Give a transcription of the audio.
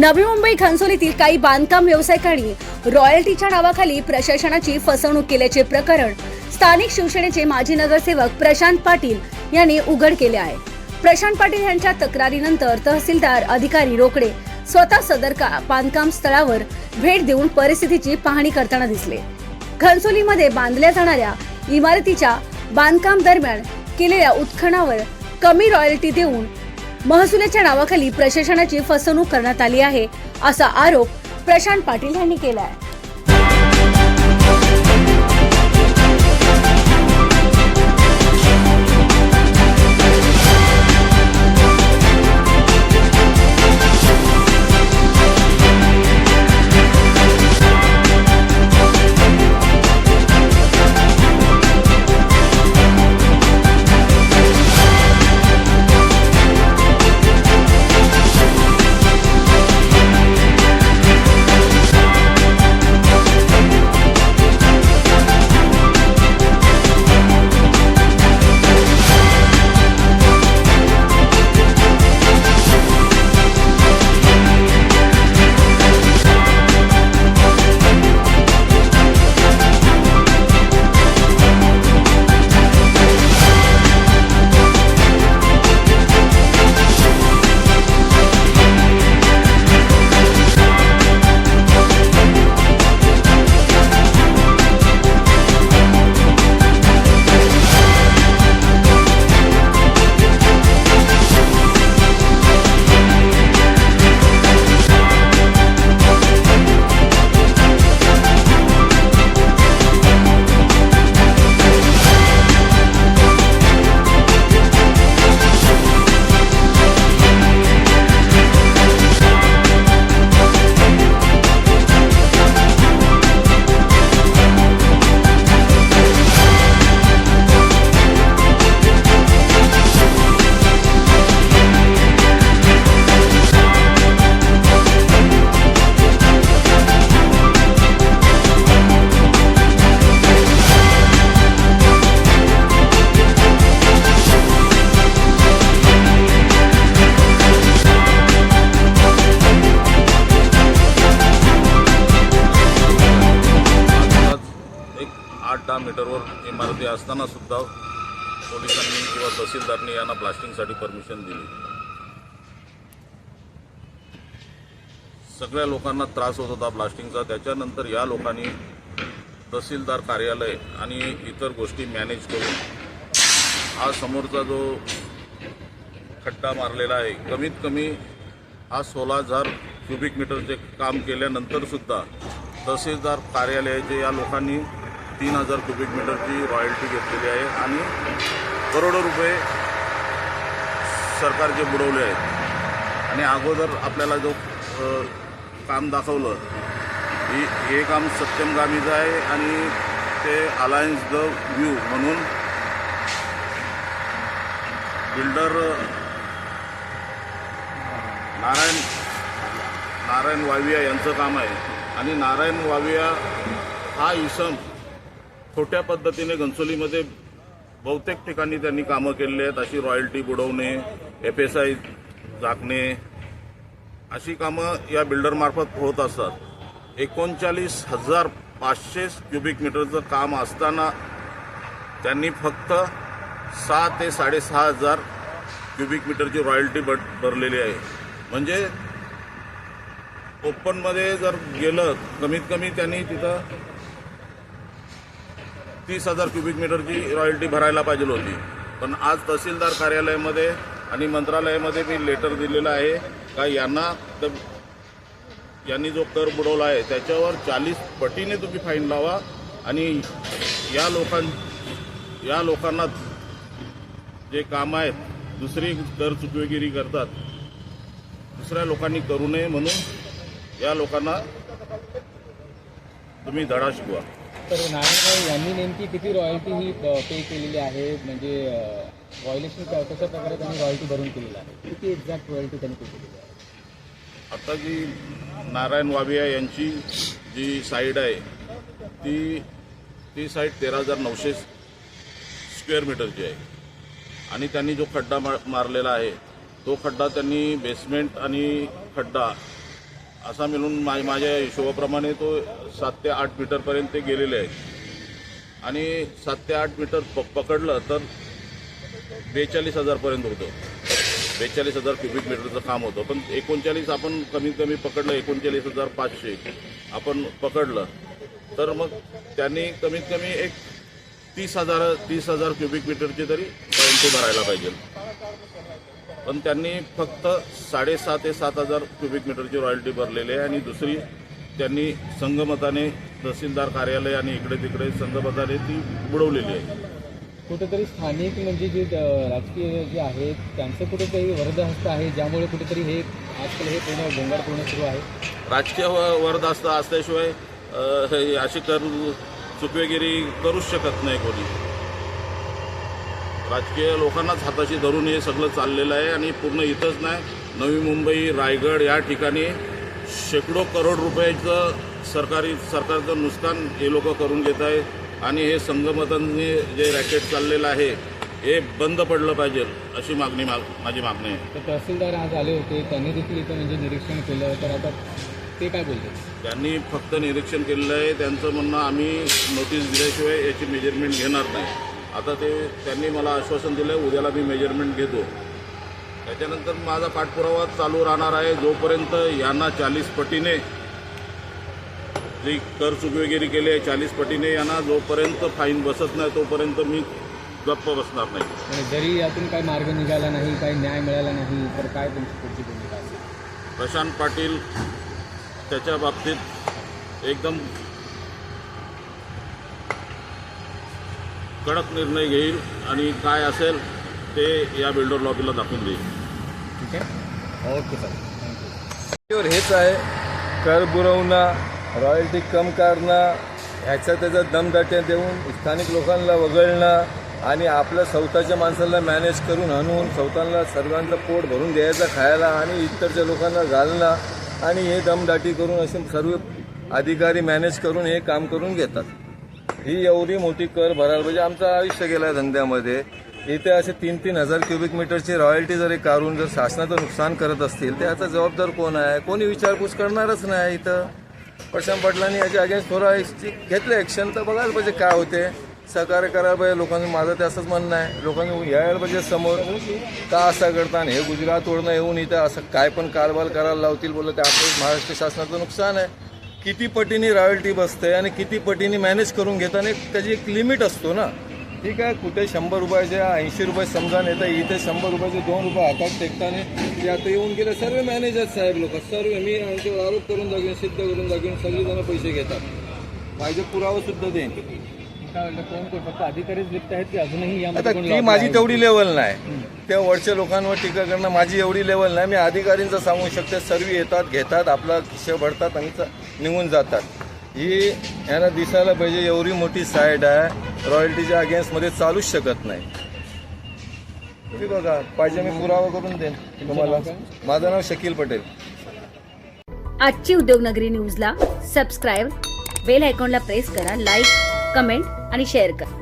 नवी मुंबई खंसोलीतील काही बांधकाम व्यावसायिकांनी रॉयल्टीच्या नावाखाली प्रशासनाची फसवणूक केल्याचे प्रकरण स्थानिक शिवसेनेचे माजी नगरसेवक प्रशांत पाटील यांनी उघड केले आहे. प्रशांत पाटील यांच्या तक्रारीनंतर तहसीलदार अधिकारी रोकडे स्वतः सदर का बांधकाम स्थळावर भेट देऊन परिस्थितीची पाहणी करताना दिसले. घनसोलीमध्ये बांधल्या जाणाऱ्या इमारतीच्या बांधकाम दरम्यान केलेल्या उत्खनावर कमी रॉयल्टी देऊन महसुलाच्या नावाखाली प्रशासनाची फसवणूक करण्यात आली आहे असा आरोप प्रशांत पाटील यांनी केला आहे आठ दहा मीटरवर इमारती असतानासुद्धा पोलिसांनी किंवा तहसीलदारनी यांना ब्लास्टिंगसाठी परमिशन दिली. सगळ्या लोकांना त्रास होत होता ब्लास्टिंगचा. त्याच्यानंतर या लोकांनी तहसीलदार कार्यालय आणि इतर गोष्टी मॅनेज करून हा समोरचा जो खड्डा मारलेला आहे कमीत कमी हा सोळा हजार क्युबिक मीटरचे काम केल्यानंतरसुद्धा तहसीलदार कार्यालयाचे या लोकांनी तीन हजार क्युबिक मीटरची रॉयल्टी घेतलेली आहे आणि करोडो रुपये सरकारचे बुडवले आहेत. आणि अगोदर आपल्याला जो काम दाखवलं ही हे काम सत्यमगामीचं आहे आणि ते अलायन्स द व्ह्यू म्हणून बिल्डर नारायण नारायण वाविया यांचं काम आहे. आणि नारायण वाविया हा इसम छोट्या पद्धतीने घनसोलीमध्ये बहुतेक ठिकाणी त्यांनी कामं केलेली आहेत अशी रॉयल्टी बुडवणे एफ एस आय झाकणे अशी कामं या बिल्डरमार्फत होत असतात. एकोणचाळीस हजार पाचशे क्युबिक मीटरचं काम असताना त्यांनी फक्त सहा ते साडेसहा हजार क्युबिक मीटरची रॉयल्टी बट भरलेली आहे. म्हणजे ओपनमध्ये जर गेलं कमीत कमी त्यांनी तिथं तीस हजार क्युबिक मीटरची रॉयल्टी भरायला पाहिजे होती. पण आज तहसीलदार कार्यालयामध्ये आणि मंत्रालयामध्ये मी लेटर दिलेलं आहे. का यांना तर यांनी जो कर बुडवला आहे त्याच्यावर चाळीस पटीने तुम्ही फाईन लावा आणि या लोकां या लोकांना जे काम आहेत दुसरी कर चुकवेगिरी करतात. दुसऱ्या लोकांनी करू नये म्हणून या लोकांना तुम्ही धडा शिकवा. तर नारायणराव यांनी नेमकी किती रॉयल्टी ही पे केलेली आहे? म्हणजे व्हायलेशन कशा प्रकारे त्यांनी रॉयल्टी भरून केलेली आहे? किती एक्झॅक्ट रॉयल्टी त्यांनी पे केलेली आहे? आता जी नारायण वाविया यांची जी साईड आहे ती ती साईड तेरा हजार नऊशे स्क्वेअर मीटरची आहे. आणि त्यांनी जो खड्डा मारलेला आहे तो खड्डा त्यांनी बेसमेंट आणि खड्डा असा मिळून मा माझ्या हिशोबाप्रमाणे तो सात ते आठ मीटरपर्यंत ते गेलेले आहेत. आणि सात ते आठ मीटर प पकडलं तर बेचाळीस हजारपर्यंत होतं. बेचाळीस हजार क्युबिक मीटरचं काम होतं. पण एकोणचाळीस आपण कमीत कमी पकडलं एकोणचाळीस हजार पाचशे आपण पकडलं. तर मग त्यांनी कमीत कमी एक तीस हजार तीस हजार क्युबिक मीटरची तरी रॉयल्टी भरायला पाहिजे. पण त्यांनी फक्त साडेसहा ते सात हजार क्युबिक मीटरची रॉयल्टी भरलेली आहे आणि दुसरी त्यांनी संगमताने तहसीलदार कार्यालय आणि इकडे तिकडे संगमताने ती बुडवलेली आहे. कुठेतरी स्थानिक म्हणजे जे राजकीय जे आहेत त्यांचं कुठेतरी वरदहस्त आहे ज्यामुळे कुठेतरी हे आजकाल हे पूर्ण गोंगाट पूर्ण सुरू आहे. राजकीय व- वरदास्त असल्याशिवाय हे अशी कर चुकवेगिरी करूच शकत नाही कोणी. राजकीय लोकांनाच हाताशी धरून हे सगळं चाललेलं आहे आणि पूर्ण इथंच नाही नवी मुंबई रायगड या ठिकाणी शेकडो करोड रुपयाचं सरकारी सरकारचं नुकसान हे लोक करून घेत आहे आणि हे संगमतांनी जे रॅकेट चाललेलं आहे हे बंद पडलं पाहिजे अशी मागणी मा माझी मागणी आहे. तर तहसीलदार आज आले होते त्यांनी देखील इथं म्हणजे निरीक्षण केलं तर आता ते काय बोलले? त्यांनी फक्त निरीक्षण केलेलं आहे त्यांचं म्हणणं आम्ही नोटीस दिल्याशिवाय याची मेजरमेंट घेणार नाही. आता ते त्यांनी मला आश्वासन दिलं आहे उद्याला मी मेजरमेंट घेतो. त्याच्यानंतर माझा पाठपुरावा चालू राहणार आहे. जोपर्यंत यांना चाळीस पटीने जी कर चुकवेगिरी केली आहे चाळीस पटीने यांना जोपर्यंत फाईन बसत नाही तोपर्यंत मी गप्प बसणार नाही. जरी यातून काही मार्ग निघाला नाही काही न्याय मिळाला नाही तर काय तुमची पुढची भूमिका प्रशांत पाटील त्याच्या बाबतीत एकदम कडक निर्णय घेईल आणि काय असेल ते या बिल्डर लॉबीला दाखवून देईल. ठीक आहे? Okay sir. हेच आहे. कर बुरवणं रॉयल्टी कम करणं ह्याचा त्याचा दमदाट्या देऊन स्थानिक लोकांना वगळणं आणि आपल्या स्वतःच्या माणसाला मॅनेज करून आणून स्वतःला सर्वांचं पोट भरून द्यायचं खायला आणि इतरच्या लोकांना घालणं आणि हे दमदाटी करून असे सर्व अधिकारी मॅनेज करून हे काम करून घेतात. ही एवढी मोठी कर भरायला म्हणजे आमचं आयुष्य गेलं आहे धंद्यामध्ये. इथे असे तीन तीन हजार क्युबिक मीटरची रॉयल्टी जरी काढून जर शासनाचं नुकसान करत असतील तर याचा जबाबदार कोण आहे? कोणी विचारपूस करणारच नाही इथं. प्रशांत पाटलांनी याच्या अगेन्स्ट थोडा घेतलं ॲक्शन तर बघायला पाहिजे काय होते. सहकार्य करायला पाहिजे लोकांनी माझं ते असंच म्हणणं आहे. लोकांनी यायला पाहिजे समोर. का असं करतात हे गुजरात गुजरातवरनं येऊन इथं असं काय पण कारभार करायला लावतील बोललं ते आपलं महाराष्ट्र शासनाचं नुकसान आहे. किती पटीने रॉयल्टी बसते आणि किती पटीने मॅनेज करून घेताना एक त्याची एक लिमिट असतो ना. ठीक आहे कुठे शंभर रुपयाचे ऐंशी रुपये समजा नेता इथे शंभर रुपयाचे दोन रुपये हातात टेकताना ते आता येऊन गेले. सर्व मॅनेजर साहेब लोक सर्व मी यांच्यावर आरोप करून दाखवेन सिद्ध करून दाखवेन सगळेजण पैसे घेतात. पाहिजे पुरावा सुद्धा देईन. आता ती माझी? तेवढी लेवल नाही. त्या वरच्या लोकांवर टीका करणं माझी एवढी लेवल नाही. मी अधिकारींचं सांगू शकते सर्व येतात घेतात आपला खिशे भरतात आणि निघून जातात. ही यांना दिसायला पाहिजे एवढी मोठी साईड आहे. रॉयल्टीच्या अगेन्स्टमध्ये चालूच शकत नाही. तुम्ही बघा पाहिजे मी पुरावा करून देईन तुम्हाला. माझं नाव शकील पटेल. आजची उद्योगनगरी न्यूजला सबस्क्राईब बेल आयकॉनला प्रेस करा लाईक कमेंट आणि शेअर करा.